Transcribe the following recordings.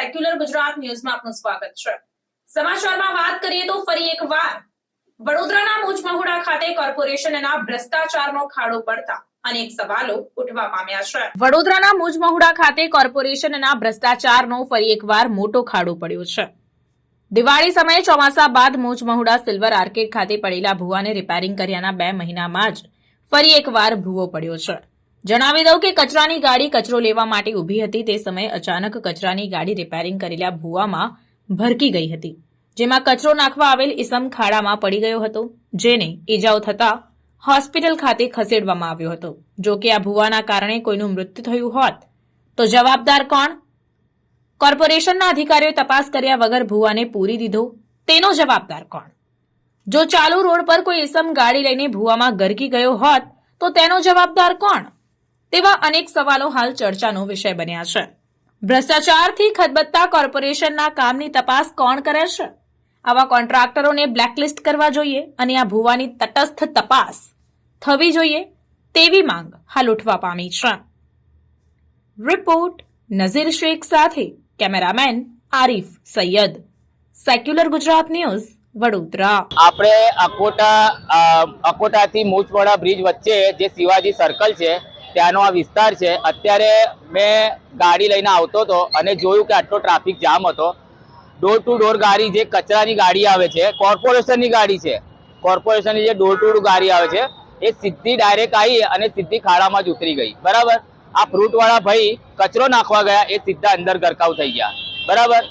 Secular Gujarat ન્યૂઝમાં આપનું સ્વાગત છે. સમાચારમાં વાત કરીએ તો ફરી એકવાર. વડોદરાના મુજમહુડા ખાતે કોર્પોરેશનના ભ્રષ્ટાચારનો ખાડો પડતા વડોદરાના મુજમહુડા ખાતે કોર્પોરેશનના ભ્રષ્ટાચારનો ફરી એકવાર મોટો ખાડો પડ્યો છે. દિવાળી સમયે ચોમાસા બાદ મુજમહુડા સિલ્વર આર્કેડ ખાતે પડેલા ભૂવાને રિપેરિંગ કર્યાના બે મહિનામાં જ ફરી એકવાર ભૂવો પડ્યો છે. જણાવી દઉં કે કચરાની ગાડી કચરો લેવા માટે ઊભી હતી. તે સમયે અચાનક કચરાની ગાડી રિપેરિંગ કરેલા ભૂવામાં ભરકી ગઈ હતી, જેમાં કચરો નાખવા આવેલ ઇસમ ખાડામાં પડી ગયો હતો, જેને ઈજાઓ થતા હોસ્પિટલ ખાતે ખસેડવામાં આવ્યો હતો. જો કે આ ભૂવાના કારણે કોઈનું મૃત્યુ થયું હોત, તો જવાબદાર કોણ? કોર્પોરેશનના અધિકારીઓએ તપાસ કર્યા વગર ભૂવાને પૂરી દીધો. તેનો જવાબદાર કોણ? જો ચાલુ રોડ પર કોઈ ઇસમ ગાડી લઈને ભૂવામાં ગરકી ગયો હોત, તો તેનો જવાબદાર કોણ? તેવા અનેક સવાલો હાલ ચર્ચાનો વિષય બન્યા છે. ભ્રષ્ટાચારથી ખદબત્તા કોર્પોરેશનના કામની તપાસ કોણ કરે છે? આવા કોન્ટ્રાક્ટરોને બ્લેકલિસ્ટ કરવા જોઈએ અને આ ભૂવાની તટસ્થ તપાસ થવી જોઈએ તેવી માંગ હાલ ઉઠવા પામી છે. રિપોર્ટ નઝીર શેખ સાથે cameraman Arif Sayyed. Secular Gujarat news, Vadodara. આપણે અકોટા અકોટાથી મૂછવાડા બ્રિજ વચ્ચે જે શિવાજી સર્કલ છે ત્યાંનો આ વિસ્તાર છે. અત્યારે મેં ગાડી લઈને આવતો હતો અને જોયું કે આટલો ટ્રાફિક જામ હતો. ડોર ટુ ડોર ગાડી જે કચરાની ગાડી આવે છે કોર્પોરેશનની ગાડી છે. કોર્પોરેશનની જે ડોર ટુ ડોર ગાડી આવે છે, એ સીધી ડાયરેક્ટ આવી અને સીધી ખાડામાં જ ઉતરી ગઈ. બરાબર? આ ફ્રૂટવાળા ભાઈ કચરો નાખવા ગયા, એ સીધા અંદર ગરકાવ થઈ ગયા. બરાબર?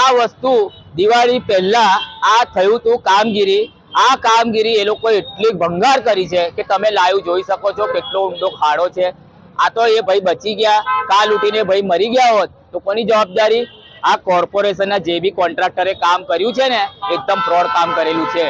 આ વસ્તુ દિવાળી પહેલાં આ થયું હતું કામગીરી. આ કામગીરી એ લોકો એટલી ભંગાર કરી છે કે તમે લાઈવ જોઈ શકો છો કેટલો ઊંડો ખાડો છે. આ તો એ ભાઈ બચી ગયા. કાલ ઉઠીને ભાઈ મરી ગયા હોત તો કોની જવાબદારી? આ કોર્પોરેશનના જે બી કોન્ટ્રાક્ટરે કામ કર્યું છે ને, એકદમ ફ્રોડ કામ કરેલું છે.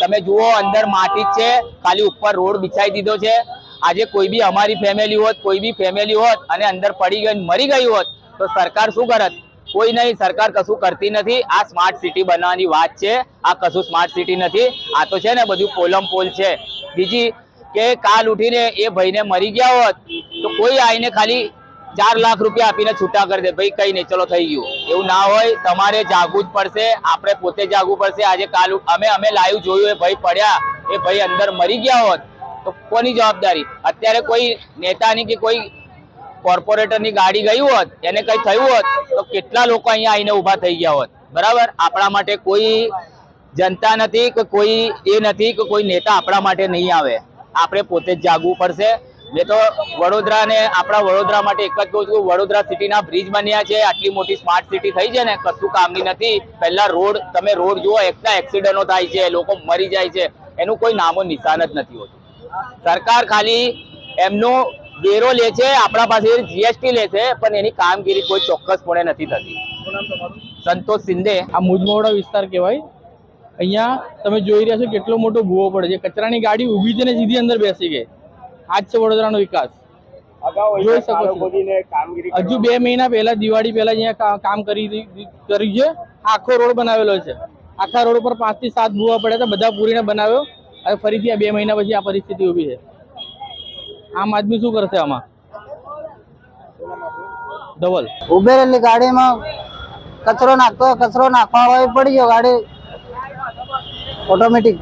તમે જુઓ, અંદર માટી જ છે. ખાલી ઉપર રોડ બિછાઈ દીધો છે. આજે કોઈ બી અમારી ફેમિલી હોત, કોઈ બી ફેમિલી હોત અને અંદર પડી ગઈ મરી ગઈ હોત, તો સરકાર શું કરત? કોઈ નહીં, સરકાર કશું કરતી નથી. આ સ્માર્ટ સિટી બનાવવાની વાત છે. આ કશું સ્માર્ટ સિટી નથી. આ તો છે ને બધું પોલમ પોલ છે. બીજી કે કાલ ઉઠીને એ ભાઈને મરી ગયા હોત, તો કોઈ આવીને ખાલી ચાર લાખ રૂપિયા આપીને છૂટા કરી દે. ભાઈ, કઈ નહીં, ચલો થઈ ગયું. એવું ના હોય, તમારે જાગવું જ પડશે. આપણે પોતે જાગવું પડશે. આજે કાલ અમે અમે લાઈવ જોયું, એ ભાઈ પડ્યા. એ ભાઈ અંદર મરી ગયા હોત, તો કોની જવાબદારી? અત્યારે કોઈ નેતાની કે કોઈ કોર્પોરેટરની ગાડી ગઈ હોત, એને કંઈ થયું હોત, તો કેટલા લોકો અહીંયા આવીને ઊભા થઈ ગયા હોત. બરાબર? આપણા માટે કોઈ જનતા નથી કે કોઈ એ નથી કે કોઈ નેતા આપણા માટે નહીં આવે. આપણે પોતે જ જાગવું પડશે. મેં તો વડોદરાને, આપણા વડોદરા માટે એક જ કહું છું વડોદરા સિટીના બ્રિજ બન્યા છે. આટલી મોટી સ્માર્ટ સિટી થઈ છે ને, કશું કામની નથી. પહેલા રોડ, તમે રોડ જુઓ, એકતા એક્સિડન્ટો થાય છે, લોકો મરી જાય છે. એનું કોઈ નામો નિશાન જ નથી હોતું. સરકાર ખાલી એમનો વેરો લે છે આપણા પાસે જીએસટી લે છે પણ એની કામગીરી કોઈ ચોક્કસપણે નથી થતી. સંતોષ શિંદે આ મુજમોડા વિસ્તાર કહેવાય. અહીંયા તમે જોઈ રહ્યા છો કેટલો મોટો ભૂવો પડે છે. કચરાની ગાડી ઊભી છે ને સીધી અંદર બેસી ગઈ. આ જ છે વડોદરાનો વિકાસ. જોઈ શકો છો. હજુ બે મહિના પહેલા દિવાળી પહેલા અહીંયા કામ કરી કર્યું છે. આખો રોડ બનાવેલો છે. આખા રોડ ઉપર પાંચથી સાત ભૂવા પડ્યા હતા. બધા પૂરીને બનાવ્યો. અને ફરીથી આ બે મહિના પછી આ પરિસ્થિતિ ઊભી છે. આમ આદમી શું કરશે આમાં? ડબલ. ઉભેરેલી ગાડીમાં કચરો નાખતો હોય, કચરો નાખવા હોય પડી ગયો ગાડી ઓટોમેટિક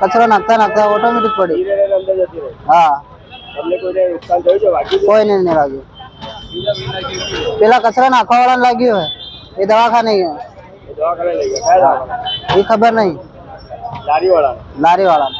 કચરો નાખતા નાખતા ઓટોમેટિક પડી. હા. કોઈ નહીં લાગ્યું. પેલા કચરા નાખવા વાળા લાગ્યું હોય એ દવાખાને ગયો. એ ખબર નહીં. લારી વાળા